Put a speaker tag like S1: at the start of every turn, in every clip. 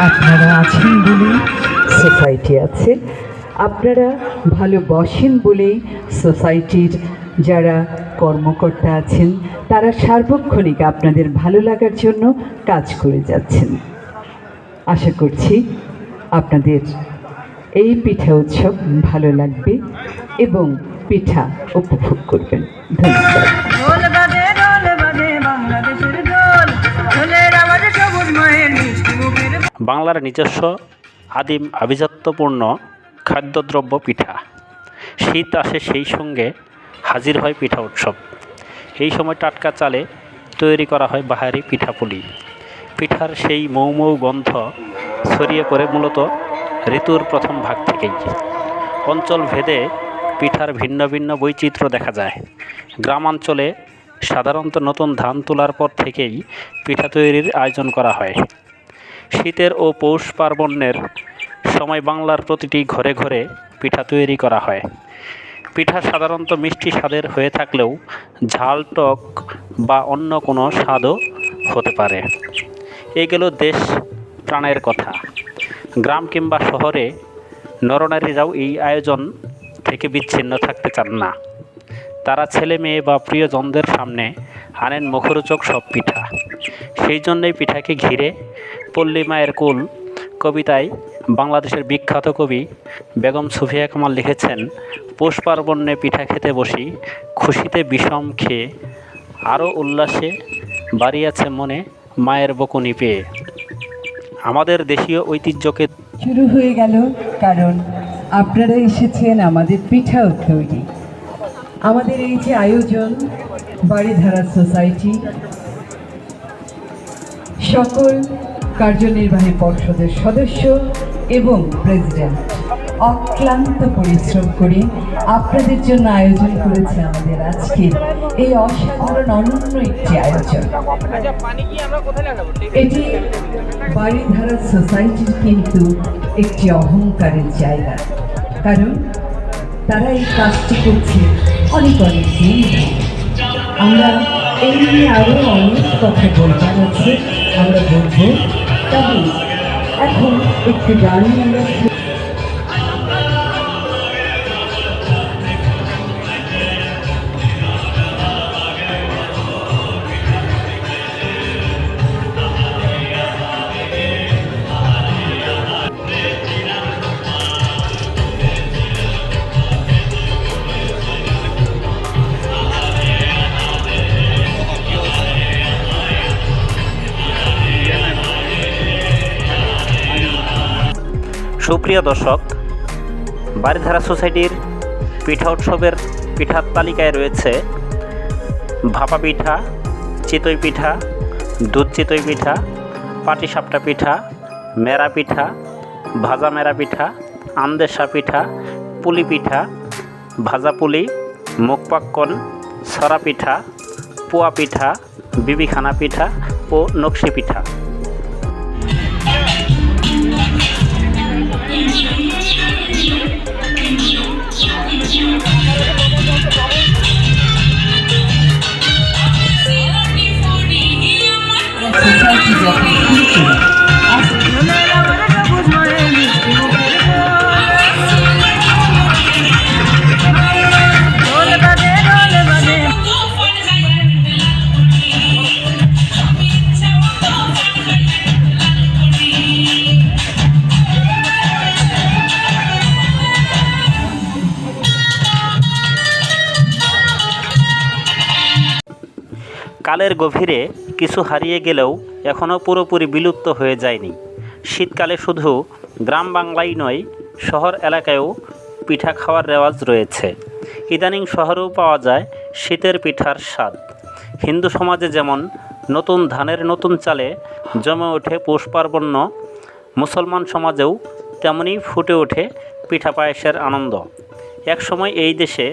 S1: আপনারা আছেন বলেই সোসাইটি আছে। আপনারা ভালোবাসেন বলেই সোসাইটির যারা কর্মকর্তা আছেন, তারা সার্বক্ষণিক আপনাদের ভালো লাগার জন্য কাজ করে যাচ্ছেন। আশা করছি আপনাদের এই পিঠা উৎসব ভালো লাগবে এবং পিঠা উপভোগ করবেন। ধন্যবাদ।
S2: বাংলার নিজস্ব আদিম আভিজাত্যপূর্ণ খাদ্যদ্রব্য পিঠা। শীত আসে সেই সঙ্গে হাজির হয় পিঠা উৎসব। এই সময় টাটকা চালে তৈরি করা হয় বাহারি পিঠাপুলি। পিঠার সেই মৌ মৌ গন্ধ ছড়িয়ে পড়ে মূলত ঋতুর প্রথম ভাগ থেকেই। অঞ্চল ভেদে পিঠার ভিন্ন ভিন্ন বৈচিত্র্য দেখা যায়। গ্রামাঞ্চলে সাধারণত নতুন ধান তোলার পর থেকেই পিঠা তৈরির আয়োজন করা হয়। শীতের ও পৌষ পার্বণের সময় বাংলার প্রতিটি ঘরে ঘরে পিঠা তৈরি করা হয়। পিঠা সাধারণত মিষ্টি স্বাদের হয়ে থাকলেও ঝাল, টক বা অন্য কোনো স্বাদও হতে পারে। এ গেল দেশ প্রাণের কথা। গ্রাম কিংবা শহরে নরনারীরাও এই আয়োজন থেকে বিচ্ছিন্ন থাকতে চান না। তারা ছেলে মেয়ে বা প্রিয়জনদের সামনে আনেন মুখরোচক সব পিঠা। সেই জন্যই পিঠাকে ঘিরে পল্লী মায়ের কুল কবিতায় বাংলাদেশের বিখ্যাত কবি বেগম সুফিয়া কামাল লিখেছেন পৌষ পার্বণে পিঠা খেতে বসি, খুশিতে বিষম খেয়ে আরও উল্লাসে বাড়িয়াছে মনে মায়ের বকুনি পেয়ে। আমাদের দেশীয় ঐতিহ্যকে
S1: শুরু হয়ে গেল কারণ আপনারা এসেছেন আমাদের পিঠা তৈরি আমাদের এই যে আয়োজন বাড়িধারা সোসাইটি, সকল কার্যনির্বাহী পর্ষদের সদস্য এবং প্রেসিডেন্ট অক্লান্ত পরিশ্রম করে আপনাদের জন্য আয়োজন করেছে আমাদের আজকে এই অসাধারণ অনন্য একটি আয়োজন। এটি বাড়িধারা সোসাইটির কিন্তু একটি অহংকারের জায়গা। কারণ তারা এই কাজটি করছে অনেক অনেক দিন আমরা এই নিয়ে আরও অনেক কথা বলবার আছে। আমরা বলব এখন একটু গান আমরা
S2: সুপ্রিয় দর্শক বাড়িধারা সোসাইটির পিঠা উৎসবের পিঠার তালিকায় রয়েছে ভাপা পিঠা, চিতই পিঠা, দুধ চিতই পিঠা পাটিসাপটা পিঠা, মেরা পিঠা, ভাজা মেরা পিঠা আন্দেশা পিঠা, পুলি পিঠা, ভাজা পুলি, মুখপাক্কন, সরা পিঠা, পোয়া পিঠা, বিবিখানা পিঠা ও নকশি পিঠা।
S1: সোসাইটি
S2: কালের গভীরে কিছু হারিয়ে গেলেও এখনও পুরোপুরি বিলুপ্ত হয়ে যায়নি। শীতকালে শুধু গ্রাম বাংলাই নয়, শহর এলাকায়ও পিঠা খাওয়ার রেওয়াজ রয়েছে। ইদানিং শহরেও পাওয়া যায় শীতের পিঠার স্বাদ। হিন্দু সমাজে যেমন নতুন ধানের নতুন চালে জমে ওঠে পৌষ পার্বণ্য মুসলমান সমাজেও তেমনই ফুটে ওঠে পিঠা পায়েসের আনন্দ। একসময় এই দেশে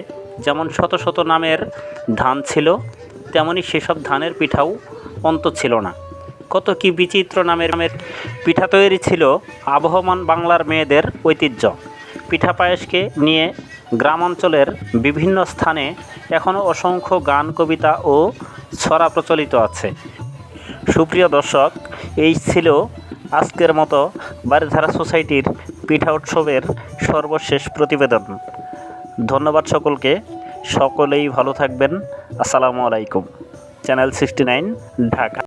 S2: যেমন শত শত নামের ধান ছিল তেমনি সেসব ধানের পিঠাও অন্ত ছিল না। কত কি বিচিত্র নামের নামের পিঠা তৈরি ছিল আবহমান বাংলার মেয়েদের ঐতিহ্য। পিঠা পায়েসকে নিয়ে গ্রাম অঞ্চলের বিভিন্ন স্থানে এখনও অসংখ্য গান, কবিতা ও ছড়া প্রচলিত আছে। সুপ্রিয় দর্শক, এই ছিল আজকের মতো বারিধারা সোসাইটির পিঠা উৎসবের সর্বশেষ প্রতিবেদন। ধন্যবাদ সকলকে। সকলেই ভালো থাকবেন। আসসালামু আলাইকুম। Channel sixty nine Dhaka.